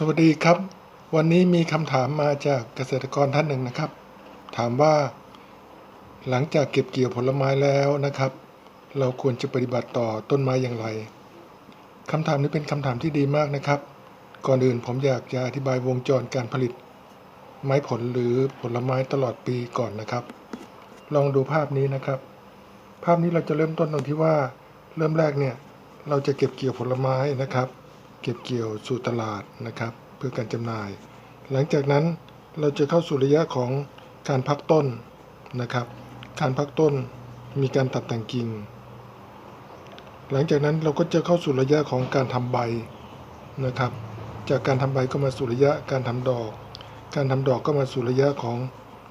สวัสดีครับ วันนี้มีคำถามมาจากเกษตรกรท่านหนึ่งนะครับ ถามว่า หลังจากเก็บเกี่ยวผลไม้แล้วนะครับ เราควรจะปฏิบัติต่อต้นไม้อย่างไรคำถามนี้เป็นคำถามที่ดีมากนะครับ ก่อนอื่นผมอยากจะอธิบายวงจรการผลิต ไม้ผลหรือผลไม้ตลอดปีก่อนนะครับ ลองดูภาพนี้นะครับ ภาพนี้เราจะเริ่มต้นตรงที่ว่า เริ่มแรกเนี่ยเราจะเก็บเกี่ยวผลไม้นะครับ ก็บเกี่ยวสู่ตลาดนะครับ เพื่อการจำหน่าย หลังจากนั้นเราจะเข้าสู่ระยะของการพักต้นนะครับ การพักต้นมีการตัดแต่งกิ่ง หลังจากนั้นเราก็จะเข้าสู่ระยะของการทำใบนะครับ จากการทำใบก็มาสู่ระยะการทำดอก การทำดอกก็มาสู่ระยะของ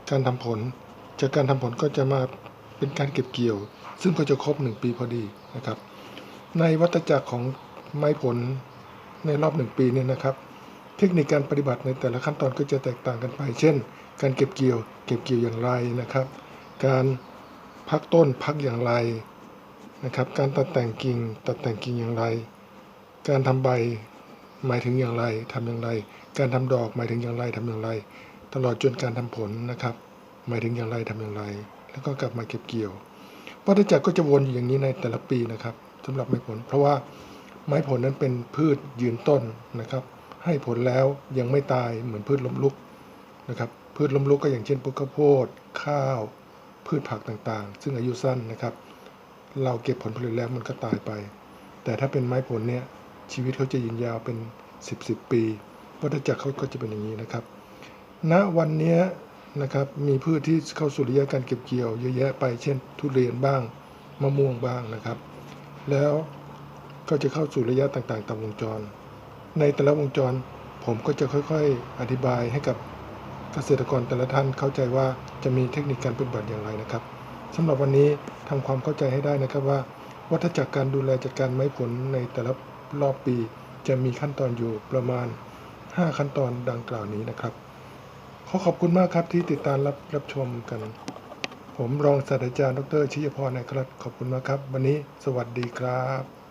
การทำผล จากการทำผลก็จะมาเป็นการเก็บเกี่ยว ซึ่งก็จะครบหนึ่งปีพอดีนะครับ ในวัฏจักรของไม้ผล ในรอบหนึ่งปีเนี่ยนะครับ เทคนิคการปฏิบัติในแต่ละขั้นตอนก็จะแตกต่างกันไป เช่น การเก็บเกี่ยว เก็บเกี่ยวอย่างไรนะครับ การพักต้นพักอย่างไรนะครับ การตัดแต่งกิ่งตัดแต่งกิ่งอย่างไร การทำใบหมายถึงอย่างไรทำอย่างไร การทำดอกหมายถึงอย่างไรทำอย่างไร ตลอดจนการทำผลนะครับ หมายถึงอย่างไรทำอย่างไร แล้วก็กลับมาเก็บเกี่ยววัฏจักรก็จะวนอยู่อย่างนี้ในแต่ละปีนะครับสำหรับไม้ผล เพราะว่า ไม้ผลนั้นเป็นพืชยืนต้นนะครับ ให้ผลแล้วยังไม่ตายเหมือนพืชล้มลุกนะครับ พืชล้มลุกก็อย่างเช่นพวกข้าวโพดข้าว พืชผักต่างๆ ซึ่งอายุสั้นนะครับ เราเก็บผลผลิตแล้วมันก็ตายไป แต่ถ้าเป็นไม้ผลเนี่ยชีวิตเขาจะยืนยาวเป็น 10 10 ปีวัฏจักรเขาก็จะเป็นอย่างนี้นะครับ ณวันนี้นะครับมีพืชที่เข้าสู่ระยะการเก็บเกี่ยวเยอะแยะไป เช่น ทุเรียนบ้างมะม่วงบ้างนะครับ แล้ว ก็จะเข้าสู่ระยะต่างๆ ตามวงจร ในแต่ละวงจร ผมก็จะค่อยๆ อธิบายให้กับเกษตรกรแต่ละท่านเข้าใจว่าจะมีเทคนิคการปฏิบัติอย่างไรนะครับสำหรับวันนี้ทำความเข้าใจให้ได้นะครับว่า วัฏจักรการดูแลจัดการไม้ผลในแต่ละรอบปี จะมีขั้นตอนอยู่ประมาณ 5 ขั้นตอนดังกล่าวนี้นะครับ ขอขอบคุณมากครับที่ติดตามรับรับชมกัน ผมรองศาสตราจารย์ดรชิยพรนะครับขอบคุณมากครับ วันนี้สวัสดีครับ